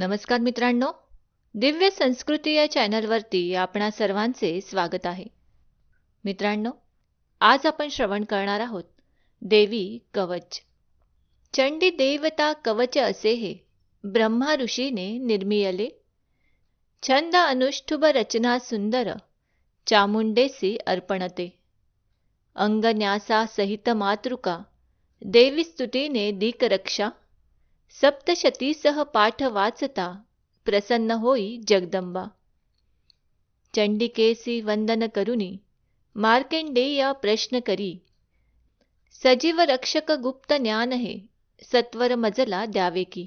नमस्कार मित्रांनो. दिव्य संस्कृती या चॅनलवरती आपणा सर्वांचे स्वागत आहे. मित्रांनो आज आपण श्रवण करणार आहोत देवी कवच. चंडी देवता कवच असे हे ब्रह्मा ऋषीने निर्मियले. छंद अनुष्ठुभ रचना सुंदर चामुंडेसी अर्पणते. अंगन्यासा सहित मातृका देवी स्तुतीने दीक रक्षा सप्तशतीसह पाठ वाचता प्रसन्न होई जगदंबा. चंडिकेसी वंदन करुनी मार्केंडेय प्रश्न करी. सजीव रक्षक गुप्त ज्ञान हे सत्वर मजला द्यावे की.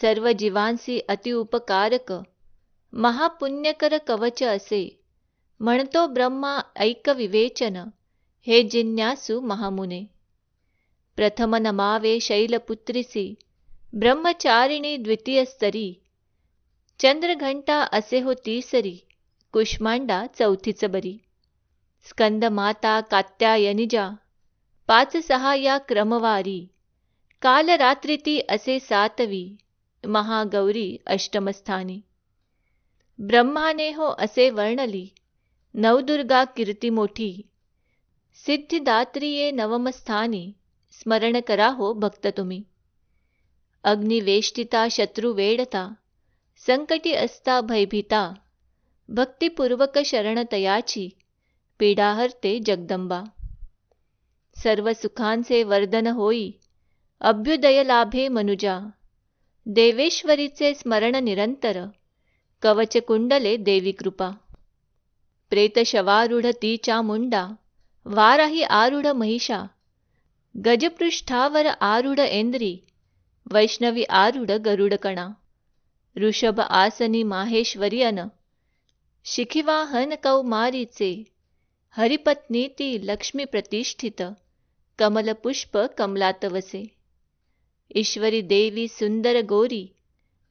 सर्व जीवांसी अतिउपकारक महापुण्यकर कवच असे म्हणतो ब्रह्मा ऐक विवेचन हे जिज्ञासू महामुने. प्रथम नमावे शैलपुत्रिसी ब्रह्मचारिणी द्वितीयस्तरी चंद्रघंटा असे हो तिसरी कुष्मांडा चौथीच बरी. स्कंदमाता कात्यायनिजा पाच सहा या क्रमवारी कालरात्रिती असे सातवी महागौरी अष्टमस्थानी. ब्रह्माने हो असे वर्णली नवदुर्गा कीर्ती मोठी सिद्धिदात्रिये नवमस्थानी स्मरण करा हो भक्त तुम्ही. अग्निवेष्टिता शत्रू वेडता संकटी असता भयभीता भक्तिपूर्वक शरणतयाची पीडाहर्ते जगदंबा. सर्व सुखांचे वर्धन होई अभ्युदय लाभे मनुजा देवेश्वरीचे स्मरण निरंतर कवच कुंडले देवी कृपा. प्रेतशवारूढ तीचा मुंडा वाराही आरूढ महिषा गजपृष्ठावर आरुढ एंद्री वैष्णवी आरुढ गरुडकणा ऋषभ आसनी माहेश्वरियन शिखिवाहन कौमारीचे हरिपत्नी ती लक्ष्मी प्रतिष्ठित कमलपुष्प कमलातवसे ईश्वरी देवी सुंदर गोरी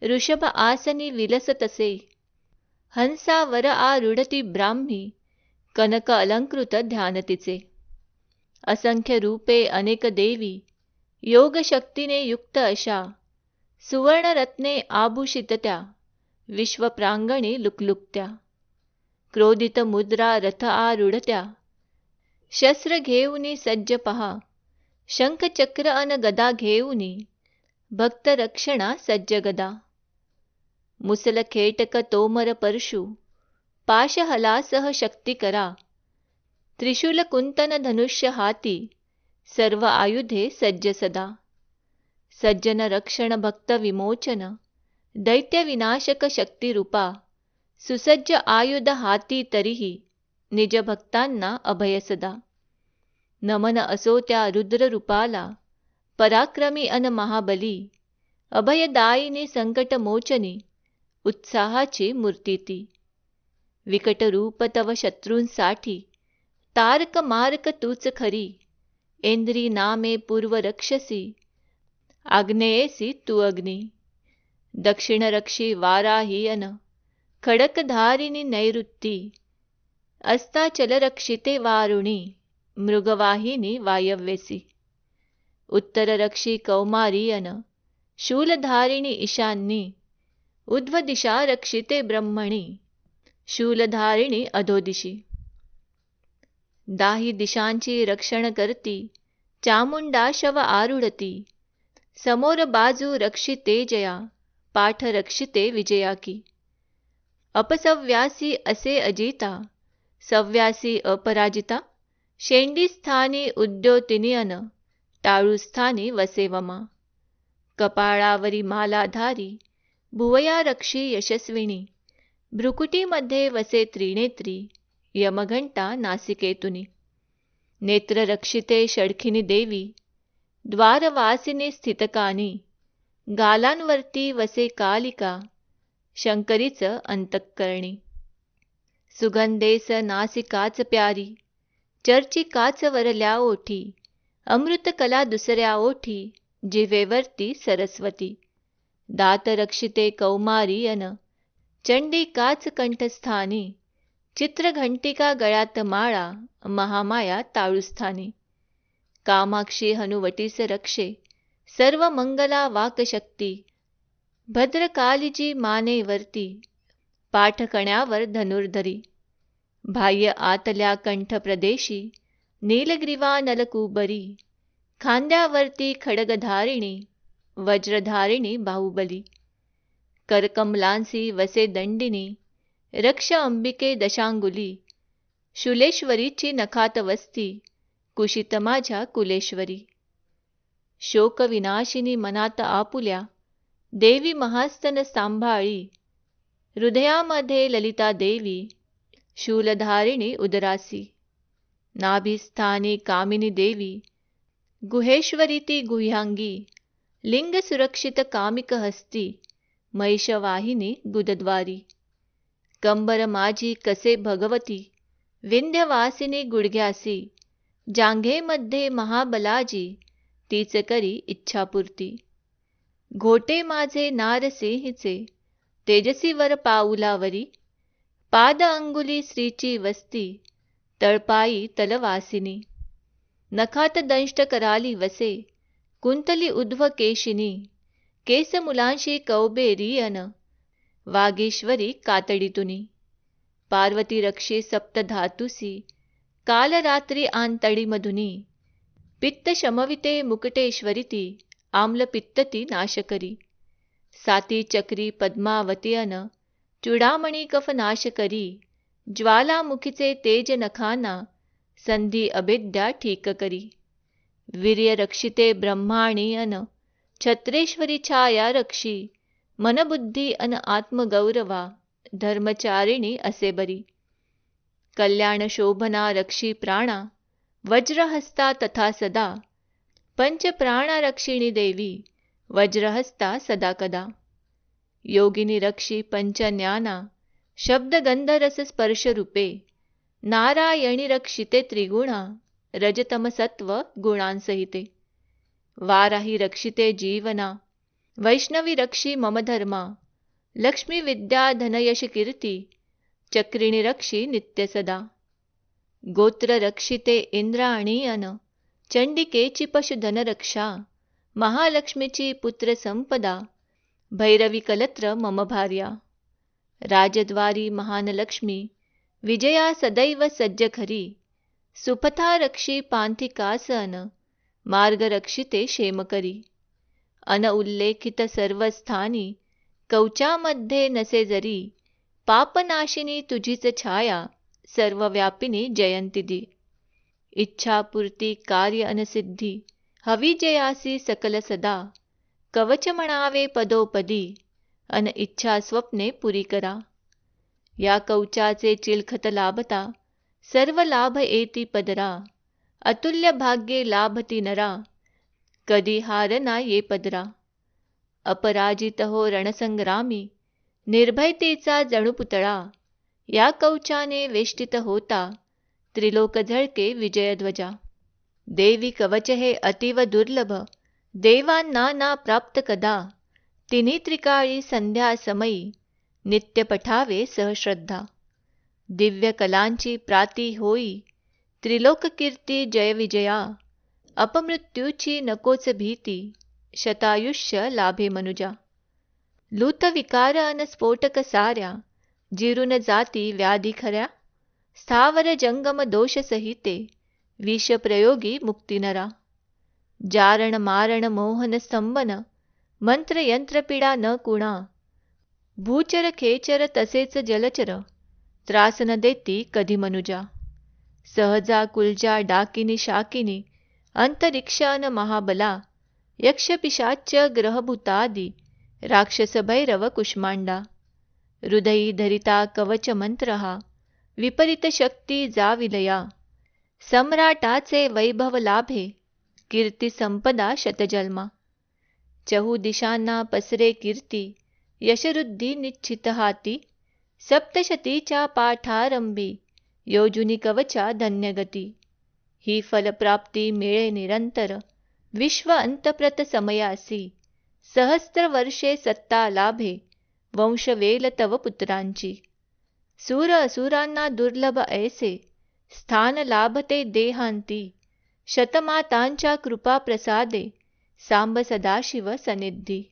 ऋषभ आसनी विलसतसे हंसावर आरुढती ब्राह्मी कनक अलंकृत ध्यान तिचे असंख्य रूपे अनेक देवी योगशक्तीने युक्त अशा सुवर्णरत्ने आभूषित त्या विश्वप्रांगणी लुकलुकत्या क्रोधित मुद्रा रथ आरुढत्या शस्त्र घेऊनी सज्ज पहा शंखचक्र अन गदा घेऊनी भक्त रक्षणा सज्ज गदा मुसल खेटक तोमर परशु पाशहलासह शक्ती करा त्रिशूल कुंतन धनुष्य हाती सर्व आयुधे सज्ज सदा. सज्जन रक्षण भक्त विमोचन दैत्य विनाशक शक्ती रूपा सुसज्ज आयुध हाती तरीही निज भक्तांना अभय सदा. नमन असो त्या रुद्र रूपाला पराक्रमी अन महाबली अभयदायिनी संकटमोचनी उत्साहाची मूर्ती ती विकट रूप तव शत्रूंसाठी तारक मारक तूच खरी इंद्री नामे पूर्व रक्षसी आग्नेयसी तू अग्नी दक्षिण रक्षी वाराही अन खडकधारिणी नैऋत्ती अस्ताचलरक्षिते वारुणी मृगवाहिनी वायव्यसी उत्तररक्षी कौमारी अन शूलधारिणी ईशान्नी उध्वदिशा रक्षिते ब्रह्मणी शूलधारिणी अधोदिशी. दाही दिशांची रक्षण करती चामुंडा शव आरुढती समोर बाजू रक्षिते जया पाठ रक्षिते विजया की अपसव्यासी असे अजिता सव्यासी अपराजिता. शेंडीस्थानी उद्योतिनियन टाळूस्थानी वसेवमा. कपाळावरी मालाधारी भुवया रक्षी यशस्विनी. भ्रुकुटीमध्ये वसे त्रिनेत्री यमघंटा नासिकेतुनी. नेत्ररक्षिते षडखिनी देवी द्वारवासिनी स्थितकानी गालांवरती वसे कालिका शंकरीच अंतःकरणी. सुगंधेस नासिकाच प्यारी चर्चिकाच वरल्या ओठी अमृतकला दुसऱ्या ओठी जिवेवरती सरस्वती. दातरक्षिते कौमारी अन चंडी काच कंठस्थानी चित्रघंटिका गळ्यात माळा महामाया ताळुस्थानी. कामाक्षी हनुवटीस रक्षे सर्व मंगला वाकशक्ती. भद्रकालीजी माने वरती पाठकण्यावर धनुर्धरी. बाह्य आतल्या कंठ प्रदेशी नीलग्रीवा नलकुबरी. खांद्यावरती खडगधारिणी वज्रधारिणी बाहुबली. करकमलांसी वसे दंडिनी रक्ष अंबिके दशांगुली शुलेश्वरीची नखात वस्ती कुशित माझ्या कुलेश्वरी. शोकविनाशिनी मनात आपुल्या देवी महास्तन सांभाळी हृदयामध्ये ललिता देवी शूलधारिणी उदरासी. नाभिस्थानी कामिनी देवी गुहेश्वरी ती गुह्यांगी लिंग सुरक्षित कामिक हस्ती महिषवाहिनी गुदद्वारी. कंबर माझी कसे भगवती? विंध्यवासिनी गुडघ्यासी जांघेमध्ये महाबलाजी तीच करी इच्छापूर्ती. घोटे माझे नारसिंहचे तेजसीवर पाऊलावरी पाद अंगुली श्रीची वस्ती तळपाई तलवासिनी. नखात दंष्ट कराली वसे कुंतली उध्व केशिनी केस मुलांशी कौबेरियन. वागेश्वरी कातडीतुनी. पार्वती रक्षे सप्तधातुसी. कालरात्री आंतडीमधुनी. पित्त शमविते मुकटेश्वरी ती आम्ल पित्तती नाशकरी. साती चक्री पद्मावती अन चुडामणी कफ नाशकरी ज्वालामुखीचे तेज नखाना संधी अभेद्या ठीक करी वीर्य रक्षिते ब्रह्माणी अन छत्रेश्वरी छाया रक्षी मनबुद्धी अन आत्मगौरवा धर्मचारिणी असे बरी. कल्याण शोभना रक्षी प्राणा वज्रहस्ता तथा सदा पंच प्राणारक्षिणी देवी वज्रहस्ता सदा कदा. योगिनी रक्षी पंचज्ञाना शब्दगंधरस स्पर्शरूपे नारायणी रक्षिते त्रिगुणा रजतमसत्व गुणांसहिते. वाराही रक्षिते जीवना वैष्णवी रक्षी मम धर्मा लक्ष्मी विद्या धनयश कीर्ती चक्रिणी रक्षी नित्य सदा. गोत्र रक्षिते इंद्राणी अन चंडिकेची पशुधनरक्षा महालक्ष्मीची पुत्र संपदा भैरवी कलत्र मम भार्या. राजद्वारी महान लक्ष्मी विजया सदैव सज्ज खरी सुपथा रक्षी पांथिकासन मार्ग रक्षिते शेमकरी अनउल्लेखित सर्वस्थानी कवचामध्ये नसे जरी पापनाशिनी तुझीच छाया सर्वव्यापिनी जयंती दी. इच्छापूर्ती कार्य अनसिद्धी हवी जयासी सकल सदा कवच म्हणावे पदोपदी अन इच्छा स्वप्ने पुरी करा. या कवचाचे चिलखत लाभता सर्व लाभ येती पदरा अतुल्य भाग्ये लाभती नरा. कधी हार ना ये पदरा. अपराजित हो रणसंग्रामी निर्भयतेचा जणू पुतळा. या कवचाने वेष्टित होता त्रिलोक झळके विजयध्वजा. देवी कवच हे अतीव दुर्लभ देवांना ना प्राप्त कदा. तिन्ही त्रिकाळी संध्या समयी नित्य पठावे सहश्रद्धा. दिव्य कलांची प्राती होई त्रिलोक कीर्ती जय विजया. अपमृत्यूची नकोच भीती शतायुष्य लाभे मनुजा लूतविकार अन स्फोटक साऱ्या जिरून जाती व्याधी खऱ्या स्थावर जंगम दोष सहिते विष प्रयोगी मुक्तीनरा जारण मारण मोहन स्तंभन मंत्र यंत्रपिडा न कुणा भूचर खेचर तसेच जलचर त्रास न देती कधी मनुजा सहजा कुलजा डाकिनी शाकिनी अंतरिक्षान महाबला यक्षपिशाच्च ग्रहभूतादी राक्षसभैरव कुष्मांडा हृदयी धरिता कवच मंत्र विपरीत शक्ती जाविलया सम्राटाचे वैभव लाभे कीर्ती संपदा शतजन्मा चहू दिशांना पसरे कीर्ती यशरुद्धी निश्चित हाती सप्तशतीच्या पाठारंभी योजुनी कवचा धन्यगती ही फलप्राप्ती मिळे निरंतर. विश्व अंतप्रत समयासी. सहस्त्र वर्षे सत्ता लाभे. वंशवेल तव पुत्रांची. सूर असुरांना दुर्लभ ऐसे. स्थान लाभते देहांती. शतमातांच्या कृपा प्रसादे. सांब सदाशिव सनिधी.